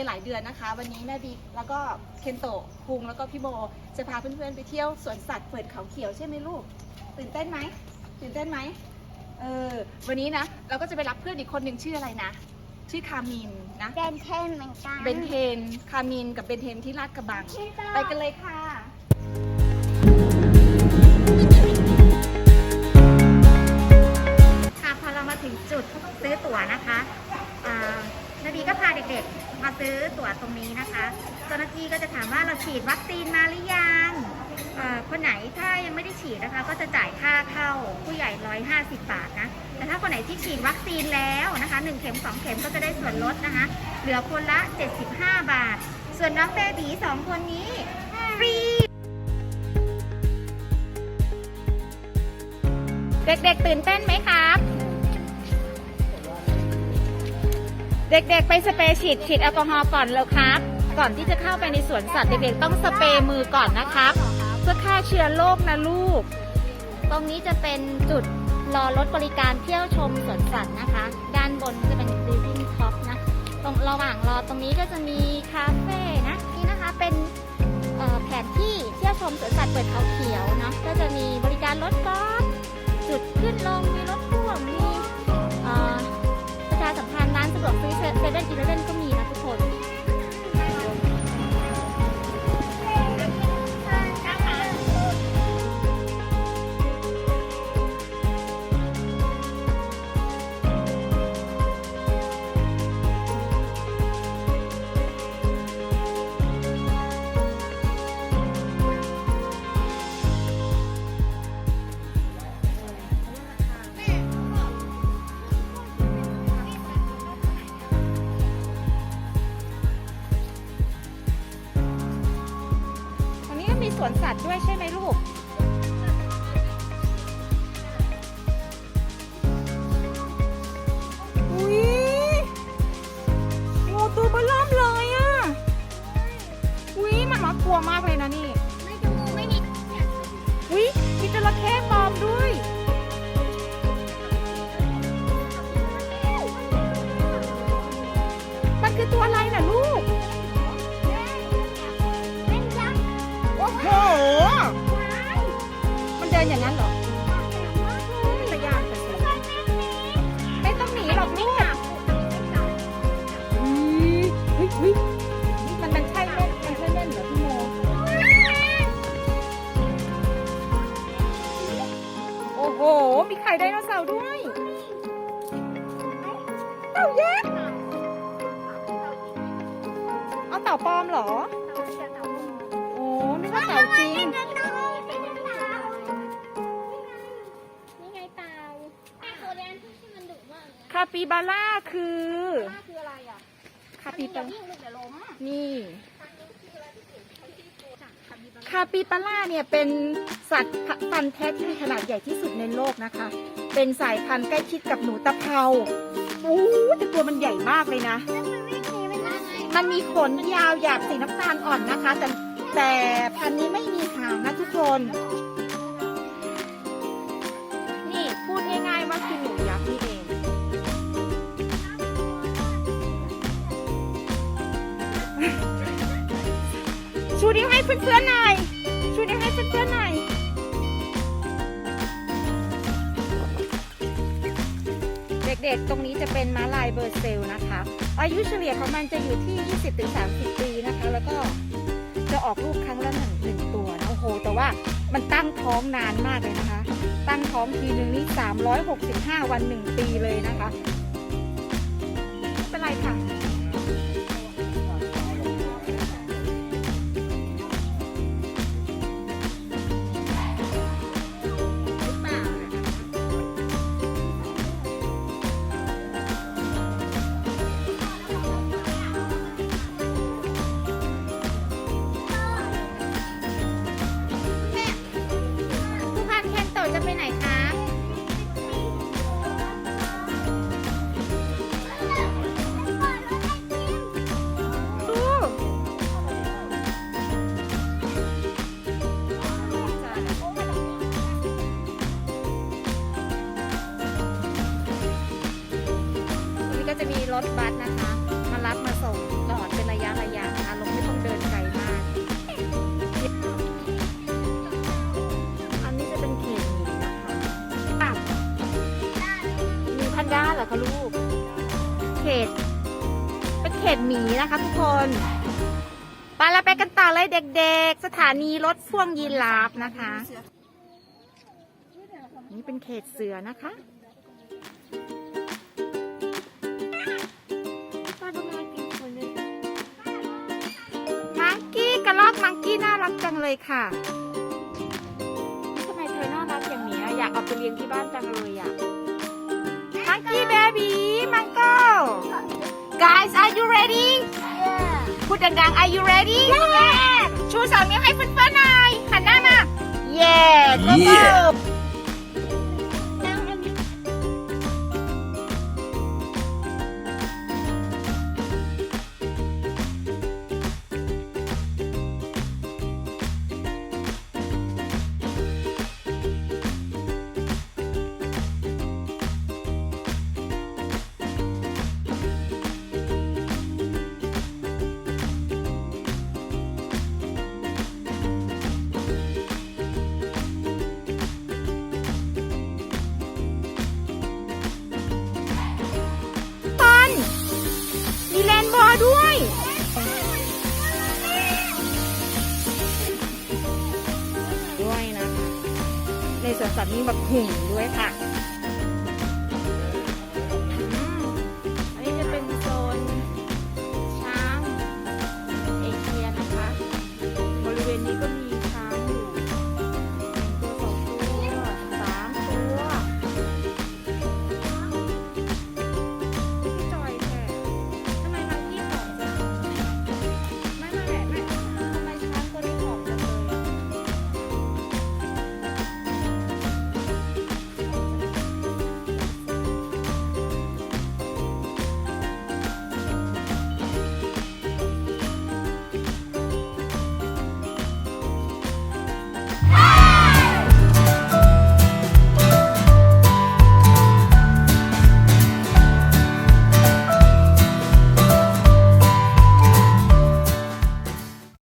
กันนะคะ วันนี้แม่บิ๊กแล้วก็เคนโตะคุงแล้วก็พี่โบจะพาเพื่อนๆไปเที่ยวสวนสัตว์เปิดเขาเขียวใช่ไหมลูกตื่นเต้นไหมตื่นเต้นไหมเออวันนี้นะเราก็จะไปรับเพื่อนอีกคนหนึ่งชื่ออะไรนะ ชื่อคามินนะเบนเทนเหมือนกันเบนเทนคามินกับเบนเทนที่ลาดกระบัง ไปกันเลยค่ะค่ะพอเรามาถึงจุดซื้อตั๋วนะคะอ่าีก็พาเด็กๆ มาซื้อตั๋วตรงนี้นะคะเจ้าหน้าที่ก็จะถามว่าเราฉีดวัคซีนมาหรือยังคนไหนถ้ายังไม่ได้ฉีดนะคะ ก็จะจ่ายค่าเข้าผู้ใหญ่ 150 บาทนะ แต่ถ้าคนไหนที่ฉีดวัคซีนแล้วนะคะ 1 เข็ม 2 เข็มก็จะได้ส่วนลดนะคะ เหลือคนละ 75 บาท ส่วนน้องเบบีสองคนนี้ฟรีเด็กๆตื่นเต้นไหมครั เด็กๆ ไปสเปรย์ฉีดฉีดแอลกอฮอล์ก่อนเลยครับ ก่อนที่จะเข้าไปในสวนสัตว์เด็กๆ ต้องสเปรย์มือก่อนนะครับ เพื่อฆ่าเชื้อโรคนะลูก ตรงนี้จะเป็นจุดรอรถบริการเที่ยวชมสวนสัตว์นะคะ ด้านบนจะเป็น building top นะ ตรงระหว่างรอตรงนี้ก็จะมีคาเฟ่นะนี่นะคะเป็นแผนที่เที่ยวชมสวนสัตว์เปิดเขาเขียวเนาะก็จะมีบริการรถกอล์ฟจุดขึ้นลงมีรถพ่วงมีประชาสัมพันธ์ ร้านสะดวก สวนสัตว์ด้วยใช่ไหมลูก อุ้ยงูตัวเบลล่มเลยอะ อุ้ยมันมากลัวมากเลย ปลอมเหรอโอ้นึกว่าเต่าจริงนี่ไงเต่าไอ้โคเรียนที่มันดุมากเลยคาปิบาร่าคือป้าคืออะไรอะคาปิเดี๋บายววิ่งลูกเดี๋ยวล้มนี่ คาปิบาร่าเนี่ยเป็นสัตว์พันธุ์แท้ที่มีขนาดใหญ่ที่สุดในโลกนะคะ เป็นสายพันธุ์ใกล้ชิดกับหนูตะเภาโอ้แต่ตัวมันใหญ่มากเลยนะ มันมีขนยาวหยาบสีน้ำตาลอ่อนนะคะ แต่แต่พันนี้ไม่มีหางนะทุกคน นี่พูดง่ายๆว่าคือหนูยักษ์นี่เอง ชูนิ้วให้เพื่อนๆหน่อย ชูนิ้วให้เพื่อนๆหน่อย เด็กๆ ตรงนี้จะเป็นม้าลายเบอร์เซลนะคะ อายุเฉลี่ยของมันจะอยู่ที่ 20-30 ปีนะคะ แล้วก็จะออกลูกครั้งละหนึ่งหนึ่งตัวนะโอ้โห แต่ว่ามันตั้งท้องนานมากเลยนะคะ ตั้งท้องทีนึงนี่365 วันหนึ่งปีเลยนะคะ ไม่เป็นไรค่ะ จะมีรถบัสนะคะ มารับมาส่งจอดเป็นระยะระยะนะคะลงไม่ต้องเดินไกลมาก อันนี้จะเป็นเขตหญินะคะอะมีพันด้าเหรอคะลูก เขต เป็นเขตหมีนะคะทุกคนไปละไปกันต่อเลยเด็กๆ สถานีรถพ่วงยีราฟนะคะ นี่เป็นเขตเสือนะคะ เลยค่ะทำไมเธอน่ารักอย่างนี้อะอยากเอาไปเลี้ยงที่บ้านจังเลยอะมังกี้เบบี้มังโก้ guys are you ready พูดดังๆ are you ready ชูสองนิ้วให้เพื่อนๆหน่อยหันหน้ามา yeah go go Yeah สวนสัตว์มีแบบหุ่นด้วยค่ะ